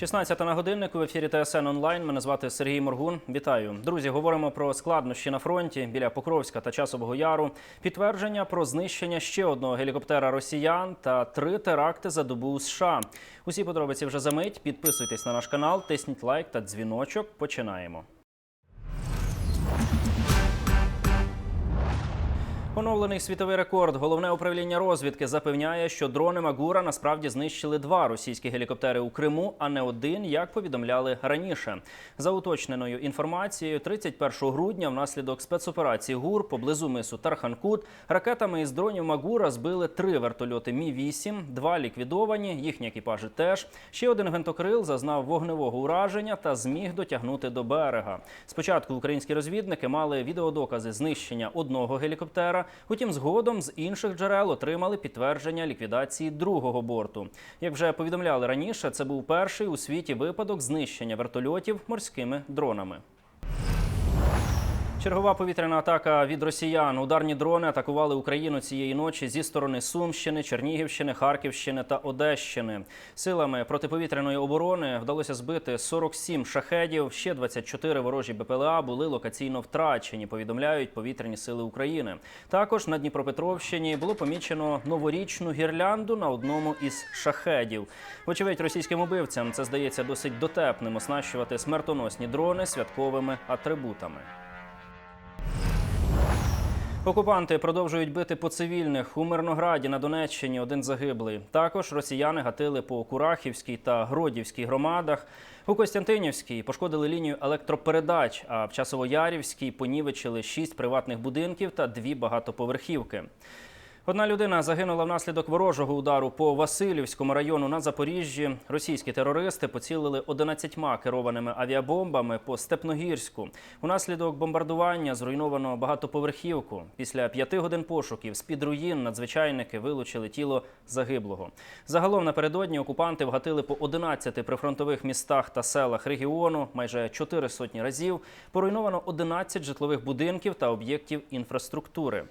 16 на годиннику в ефірі ТСН онлайн. Мене звати Сергій Моргун. Вітаю, друзі. Говоримо про складнощі на фронті біля Покровська та Часового Яру. Підтвердження про знищення ще одного гелікоптера росіян та три теракти за добу у США. Усі подробиці вже за мить. Підписуйтесь на наш канал, тисніть лайк та дзвіночок. Починаємо. Оновлений світовий рекорд. Головне управління розвідки запевняє, що дрони Магура насправді знищили два російські гелікоптери у Криму, а не один, як повідомляли раніше. За уточненою інформацією, 31 грудня, внаслідок спецоперації ГУР поблизу мису Тарханкут, ракетами із дронів Магура збили три вертольоти Мі 8 два ліквідовані, їхні екіпажі теж. Ще один гвинтокрил зазнав вогневого ураження та зміг дотягнути до берега. Спочатку українські розвідники мали відеодокази знищення одного гелікоптера. Утім, згодом з інших джерел отримали підтвердження ліквідації другого борту. Як вже повідомляли раніше, це був перший у світі випадок знищення вертольотів морськими дронами. Чергова повітряна атака від росіян. Ударні дрони атакували Україну цієї ночі зі сторони Сумщини, Чернігівщини, Харківщини та Одещини. Силами протиповітряної оборони вдалося збити 47 шахедів. Ще 24 ворожі БПЛА були локаційно втрачені. Повідомляють повітряні сили України. Також на Дніпропетровщині було помічено новорічну гірлянду на одному із шахедів. Вочевидь, російським убивцям це здається досить дотепним оснащувати смертоносні дрони святковими атрибутами. Окупанти продовжують бити по цивільних у Мирнограді на Донеччині. Один загиблий. Також росіяни гатили по Курахівській та Гродівській громадах. У Костянтинівській пошкодили лінію електропередач. А в Часовоярівській понівечили шість приватних будинків та дві багатоповерхівки. Одна людина загинула внаслідок ворожого удару по Васильівському району на Запоріжжі. Російські терористи поцілили 11 керованими авіабомбами по Степногірську. Унаслідок бомбардування зруйновано багатоповерхівку. Після п'яти годин пошуків з під руїн надзвичайники вилучили тіло загиблого. Загалом напередодні окупанти вгатили по 11 прифронтових містах та селах регіону майже 4 сотні разів. Поруйновано 11 житлових будинків та об'єктів інфраструктури.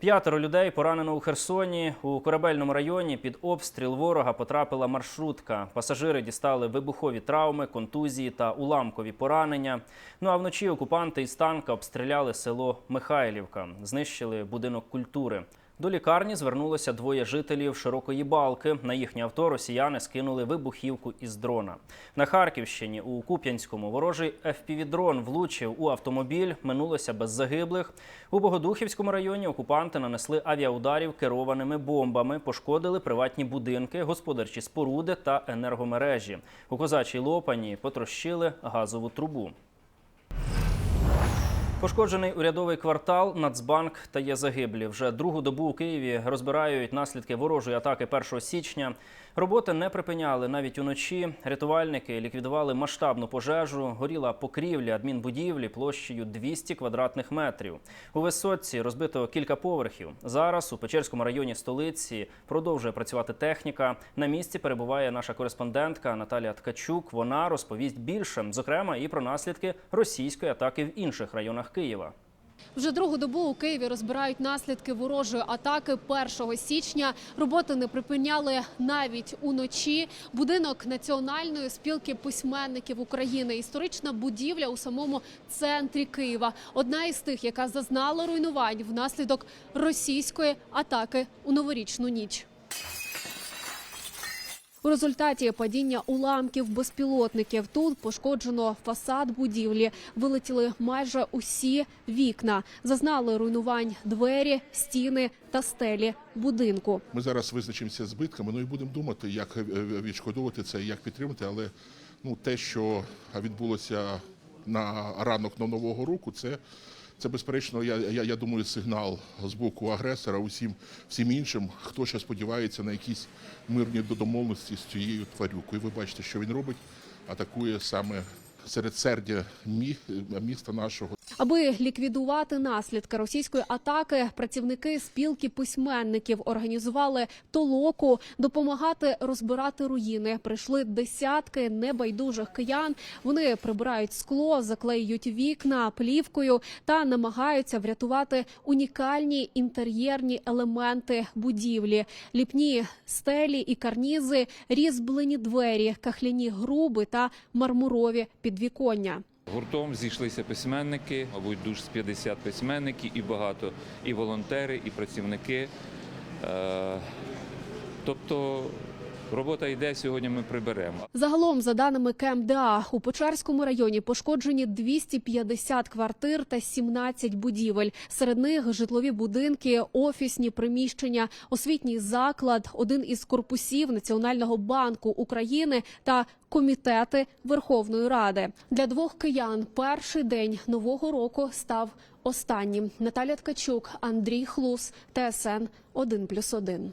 П'ятеро людей поранено у Херсоні. У корабельному районі під обстріл ворога потрапила маршрутка. Пасажири дістали вибухові травми, контузії та уламкові поранення. Ну а вночі окупанти із танка обстріляли село Михайлівка, знищили будинок культури. До лікарні звернулося двоє жителів Широкої Балки. На їхнє авто росіяни скинули вибухівку із дрона. На Харківщині у Куп'янському ворожий FPV-дрон влучив у автомобіль. Минулося без загиблих. У Богодухівському районі окупанти нанесли авіаударів керованими бомбами, пошкодили приватні будинки, господарчі споруди та енергомережі. У козачій лопані потрощили газову трубу. Пошкоджений урядовий квартал, Нацбанк та є загиблі. Вже другу добу у Києві розбирають наслідки ворожої атаки 1 січня. Роботи не припиняли навіть уночі. Рятувальники ліквідували масштабну пожежу. Горіла покрівля адмінбудівлі площею 200 квадратних метрів. У висотці розбито кілька поверхів. Зараз у Печерському районі столиці продовжує працювати техніка. На місці перебуває наша кореспондентка Наталія Ткачук. Вона розповість більше, зокрема і про наслідки російської атаки в інших районах Києва. Вже другу добу у Києві розбирають наслідки ворожої атаки 1 січня. Роботи не припиняли навіть уночі. Будинок національної спілки письменників України. Історична будівля у самому центрі Києва. Одна із тих, яка зазнала руйнувань внаслідок російської атаки у новорічну ніч. У результаті падіння уламків безпілотників тут пошкоджено фасад будівлі, вилетіли майже усі вікна, зазнали руйнувань двері, стіни та стелі будинку. Ми зараз визначимося збитками, ну і будемо думати, як е, е, відшкодовувати це, як підтримати. Але ну, те, що відбулося на ранок на нового року, це, це безперечно, я, я, я думаю, сигнал з боку агресора усім всім іншим, хто ще сподівається на якісь мирні домовленості з цією тварюкою. Ви бачите, що він робить, атакує саме серед сердя міста нашого. Аби ліквідувати наслідки російської атаки, працівники спілки письменників організували толоку допомагати розбирати руїни. Прийшли десятки небайдужих киян. Вони прибирають скло, заклеюють вікна плівкою та намагаються врятувати унікальні інтер'єрні елементи будівлі, ліпні стелі і карнізи, різьблені двері, кахляні груби та мармурові підвіконня. Гуртом зійшлися письменники, мабуть, душ з 50 письменників і багато і волонтери, і працівники. Е, Тобто робота йде, сьогодні ми приберемо. Загалом, за даними КМДА, у Печерському районі пошкоджені 250 квартир та 17 будівель. Серед них житлові будинки, офісні приміщення, освітній заклад, один із корпусів Національного банку України та комітети Верховної Ради. Для двох киян перший день нового року став останнім. Наталя Ткачук, Андрій Хлус, ТСН 1+,1.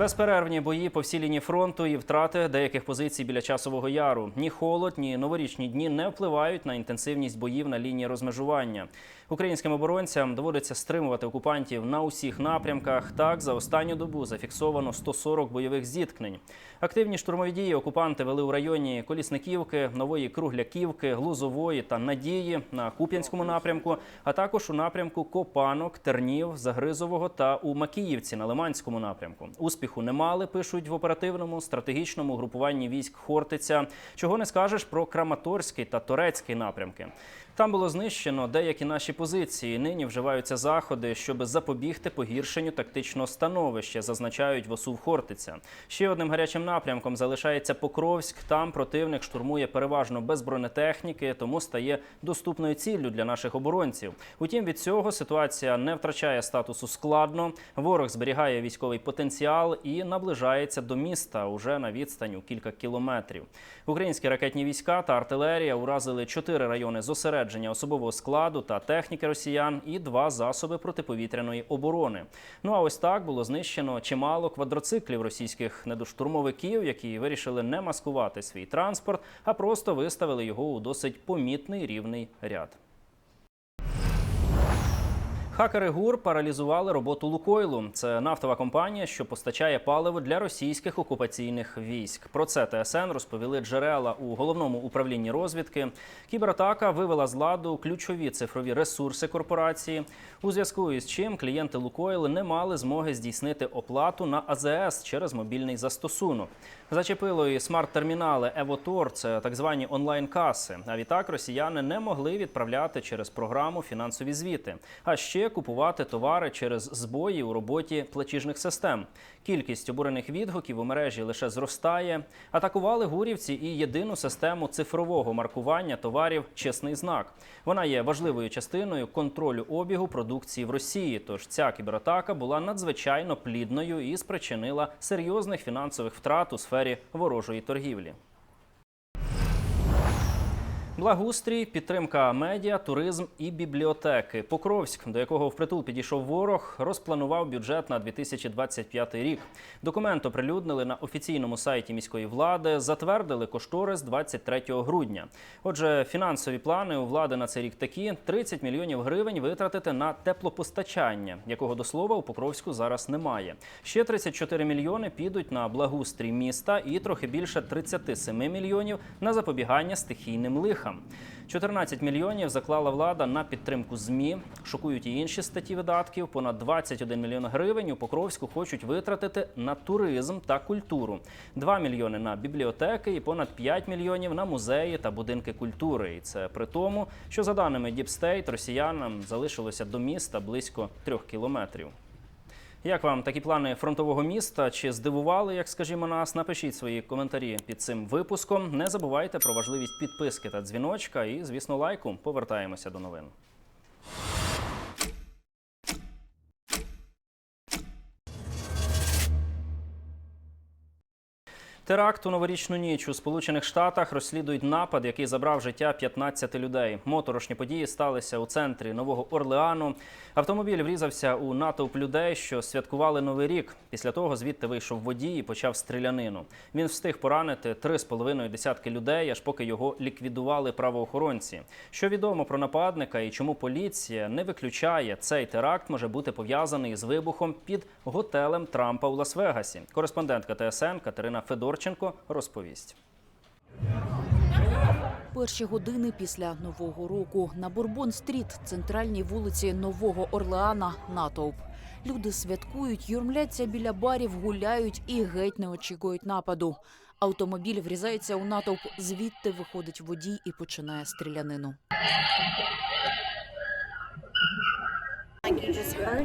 Безперервні бої по всій лінії фронту і втрати деяких позицій біля часового яру. Ні холод, ні новорічні дні не впливають на інтенсивність боїв на лінії розмежування. Українським оборонцям доводиться стримувати окупантів на усіх напрямках. Так, за останню добу зафіксовано 140 бойових зіткнень. Активні штурмові дії окупанти вели у районі Колісниківки, Нової Кругляківки, Глузової та Надії на Куп'янському напрямку, а також у напрямку Копанок, Тернів, Загризового та у Макіївці на Лиманському напрямку. Успіху не мали, пишуть в оперативному стратегічному групуванні військ Хортиця. Чого не скажеш про Краматорський та Торецький напрямки. Там було знищено деякі наші позиції. Нині вживаються заходи, щоб запобігти погіршенню тактичного становища, зазначають в Хортиця. Ще одним гарячим напрямком залишається Покровськ. Там противник штурмує переважно без бронетехніки, тому стає доступною ціллю для наших оборонців. Утім, від цього ситуація не втрачає статусу складно. Ворог зберігає військовий потенціал і наближається до міста уже на відстань у кілька кілометрів. Українські ракетні війська та артилерія уразили чотири райони зосередження особового складу та техніки росіян і два засоби протиповітряної оборони. Ну а ось так було знищено чимало квадроциклів російських недоштурмовиків, які вирішили не маскувати свій транспорт, а просто виставили його у досить помітний рівний ряд. Хакери ГУР паралізували роботу Лукойлу. Це нафтова компанія, що постачає паливо для російських окупаційних військ. Про це ТСН розповіли джерела у головному управлінні розвідки. Кібератака вивела з ладу ключові цифрові ресурси корпорації. У зв'язку із чим клієнти Лукойл не мали змоги здійснити оплату на АЗС через мобільний застосунок. Зачепило і смарт-термінали Евотор, це так звані онлайн-каси. А відтак росіяни не могли відправляти через програму фінансові звіти, а ще купувати товари через збої у роботі платіжних систем. Кількість обурених відгуків у мережі лише зростає. Атакували гурівці і єдину систему цифрового маркування товарів Чесний знак. Вона є важливою частиною контролю обігу продукції в Росії. Тож ця кібератака була надзвичайно плідною і спричинила серйозних фінансових втрат у сфері ворожої торгівлі. Благоустрій, підтримка медіа, туризм і бібліотеки. Покровськ, до якого впритул підійшов ворог, розпланував бюджет на 2025 рік. Документ оприлюднили на офіційному сайті міської влади, затвердили кошторис 23 грудня. Отже, фінансові плани у влади на цей рік такі: 30 мільйонів гривень витратити на теплопостачання, якого до слова у Покровську зараз немає. Ще 34 мільйони підуть на благоустрій міста і трохи більше 37 мільйонів на запобігання стихійним лихам. 14 мільйонів заклала влада на підтримку ЗМІ. Шокують і інші статті видатків. Понад 21 мільйон гривень у Покровську хочуть витратити на туризм та культуру. 2 мільйони на бібліотеки і понад 5 мільйонів на музеї та будинки культури. І це при тому, що за даними Діпстейт, росіянам залишилося до міста близько трьох кілометрів. Як вам такі плани фронтового міста? Чи здивували, як скажімо, нас? Напишіть свої коментарі під цим випуском. Не забувайте про важливість підписки та дзвіночка. І, звісно, лайку. Повертаємося до новин. Теракт у новорічну ніч у Сполучених Штатах розслідують напад, який забрав життя 15 людей. Моторошні події сталися у центрі Нового Орлеану. Автомобіль врізався у натовп людей, що святкували новий рік. Після того звідти вийшов водій і почав стрілянину. Він встиг поранити три з половиною десятки людей, аж поки його ліквідували правоохоронці. Що відомо про нападника і чому поліція не виключає цей теракт може бути пов'язаний з вибухом під готелем Трампа у Лас-Вегасі. Кореспондентка ТСН Катерина Федорченко розповість. Перші години після нового року на Бурбон-стріт, центральній вулиці Нового Орлеана, натовп. Люди святкують, юрмляться біля барів, гуляють і геть не очікують нападу. Автомобіль врізається у натовп, звідти виходить водій і починає стрілянину.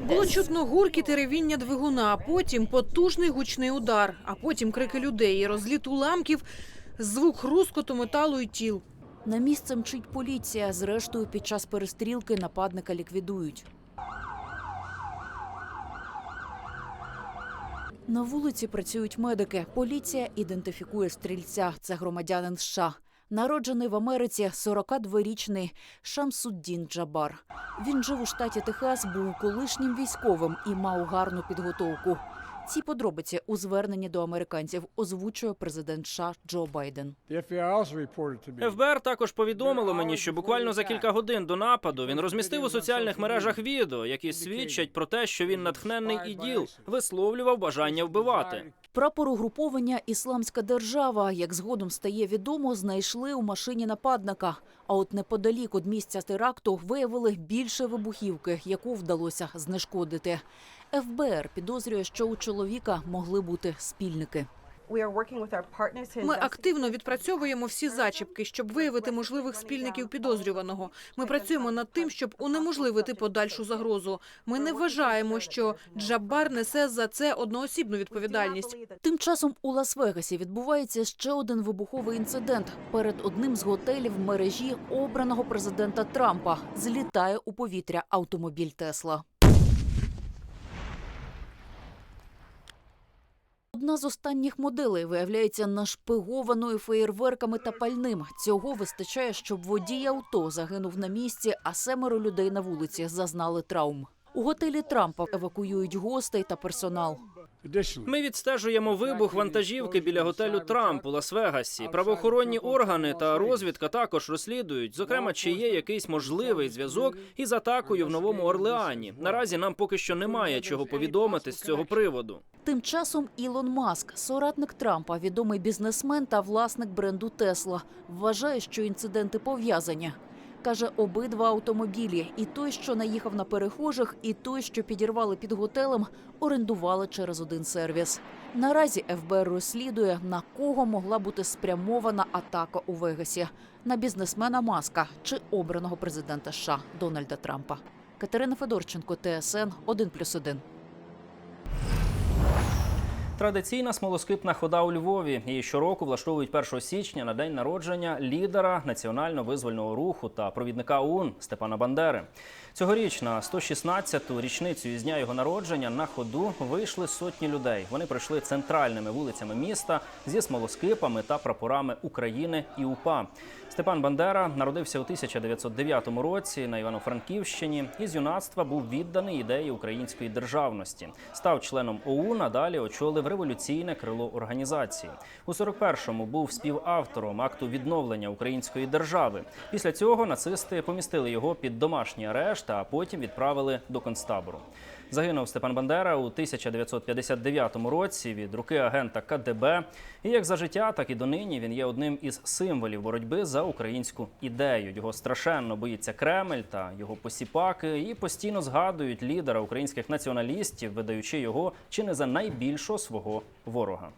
Було чутно гуркіт і ревіння двигуна, а потім потужний гучний удар, а потім крики людей розліт уламків, звук хрускоту металу і тіл. На місце мчить поліція. Зрештою, під час перестрілки нападника ліквідують. На вулиці працюють медики. Поліція ідентифікує стрільця. Це громадянин США. Народжений в Америці 42-річний Шамсуддін Джабар. Він жив у штаті Техас, був колишнім військовим і мав гарну підготовку. Ці подробиці у зверненні до американців озвучує президент США Джо Байден. ФБР також повідомило мені, що буквально за кілька годин до нападу він розмістив у соціальних мережах відео, які свідчать про те, що він натхненний іділ, висловлював бажання вбивати. Прапор угруповання Ісламська держава, як згодом стає відомо, знайшли у машині нападника. А от неподалік від місця теракту виявили більше вибухівки, яку вдалося знешкодити. ФБР підозрює, що у чоловіка могли бути спільники. Ми активно відпрацьовуємо всі зачіпки, щоб виявити можливих спільників підозрюваного. Ми працюємо над тим, щоб унеможливити подальшу загрозу. Ми не вважаємо, що Джабар несе за це одноосібну відповідальність. Тим часом у Лас-Вегасі відбувається ще один вибуховий інцидент. Перед одним з готелів мережі обраного президента Трампа злітає у повітря автомобіль Тесла. Одна з останніх моделей виявляється нашпигованою феєрверками та пальним. Цього вистачає, щоб водій авто загинув на місці, а семеро людей на вулиці зазнали травм. У готелі Трампа евакуюють гостей та персонал. Ми відстежуємо вибух вантажівки біля готелю Трамп у Лас-Вегасі. Правоохоронні органи та розвідка також розслідують, зокрема, чи є якийсь можливий зв'язок із атакою в Новому Орлеані. Наразі нам поки що немає чого повідомити з цього приводу. Тим часом Ілон Маск, соратник Трампа, відомий бізнесмен та власник бренду Тесла, вважає, що інциденти пов'язані. Каже, обидва автомобілі, і той, що наїхав на перехожих, і той, що підірвали під готелем, орендували через один сервіс. Наразі ФБР розслідує, на кого могла бути спрямована атака у Вегасі на бізнесмена Маска чи обраного президента США Дональда Трампа. Катерина Федорченко, ТСН 1+,1. Традиційна смолоскипна хода у Львові. Її щороку влаштовують 1 січня на день народження лідера національно-визвольного руху та провідника ОУН Степана Бандери. Цьогоріч на 116-ту річницю із дня його народження на ходу вийшли сотні людей. Вони пройшли центральними вулицями міста зі смолоскипами та прапорами України і УПА. Степан Бандера народився у 1909 році на Івано-Франківщині і з юнацтва був відданий ідеї української державності. Став членом ОУН, а далі очолив революційне крило організації. У 41-му був співавтором акту відновлення української держави. Після цього нацисти помістили його під домашній арешт, а потім відправили до концтабору. Загинув Степан Бандера у 1959 році від руки агента КДБ. І як за життя, так і донині він є одним із символів боротьби за українську ідею. Його страшенно боїться Кремль та його посіпаки, і постійно згадують лідера українських націоналістів, видаючи його чи не за найбільшого свого ворога.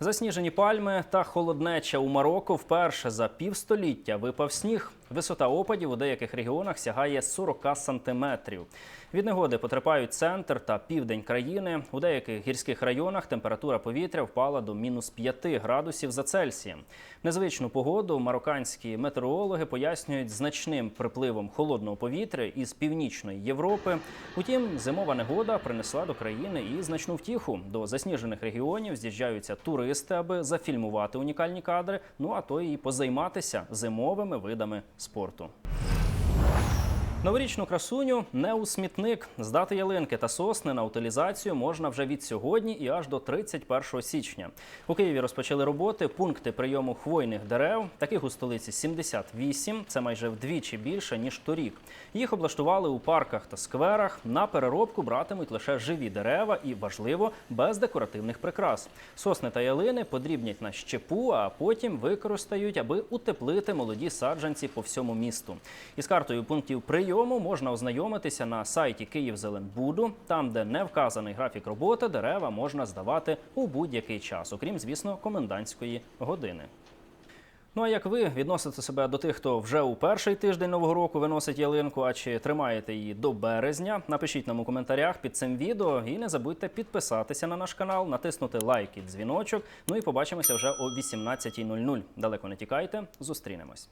Засніжені пальми та холоднеча у Марокко вперше за півстоліття випав сніг. Висота опадів у деяких регіонах сягає 40 сантиметрів. Від негоди потерпають центр та південь країни. У деяких гірських районах температура повітря впала до мінус 5 градусів за Цельсієм. Незвичну погоду марокканські метеорологи пояснюють значним припливом холодного повітря із північної Європи. Утім, зимова негода принесла до країни і значну втіху. До засніжених регіонів з'їжджаються туристи, аби зафільмувати унікальні кадри. Ну а то і позайматися зимовими видами спорту. Новорічну красуню не у смітник. Здати ялинки та сосни на утилізацію можна вже від сьогодні і аж до 31 січня. У Києві розпочали роботи пункти прийому хвойних дерев. Таких у столиці 78, це майже вдвічі більше ніж торік. Їх облаштували у парках та скверах. На переробку братимуть лише живі дерева і важливо без декоративних прикрас. Сосни та ялини подрібнять на щепу, а потім використають, аби утеплити молоді саджанці по всьому місту. Із картою пунктів прийому можна ознайомитися на сайті Київзеленбуду. Там, де не вказаний графік роботи, дерева можна здавати у будь-який час, окрім, звісно, комендантської години. Ну а як ви відносите себе до тих, хто вже у перший тиждень нового року виносить ялинку, а чи тримаєте її до березня? Напишіть нам у коментарях під цим відео і не забудьте підписатися на наш канал, натиснути лайк і дзвіночок. Ну і побачимося вже о 18.00. Далеко не тікайте, зустрінемось.